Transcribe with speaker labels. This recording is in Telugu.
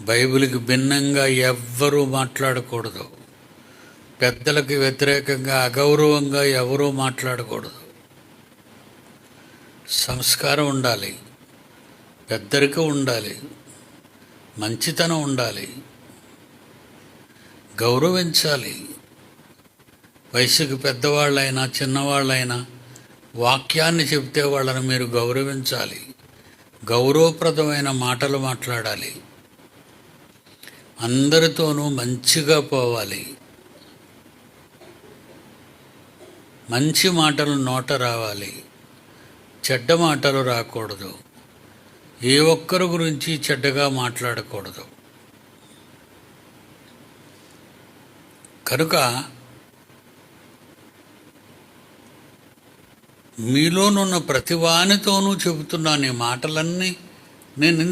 Speaker 1: బైబిల్కి భిన్నంగా ఎవ్వరూ మాట్లాడకూడదు. పెద్దలకు వ్యతిరేకంగా అగౌరవంగా ఎవరూ మాట్లాడకూడదు. సంస్కారం ఉండాలి. పెద్దరికం ఉండాలి. మంచితనం ఉండాలి. గౌరవించాలి. వయసుకు పెద్దవాళ్ళైనా చిన్నవాళ్ళైనా వాక్యాన్ని చెబితే వాళ్ళని మీరు గౌరవించాలి. గౌరవప్రదమైన మాటలు మాట్లాడాలి. అందరితోనూ మంచిగా పోవాలి. మంచి మాటలు నోట రావాలి. చెడ్డ మాటలు రాకూడదు. ఏ ఒక్కరి గురించి చెడ్డగా మాట్లాడకూడదు. కనుక మీలోనున్న ప్రతివానితోనూ చెబుతున్నా చెబుతున్నాను ఈ మాటలన్నీ నేను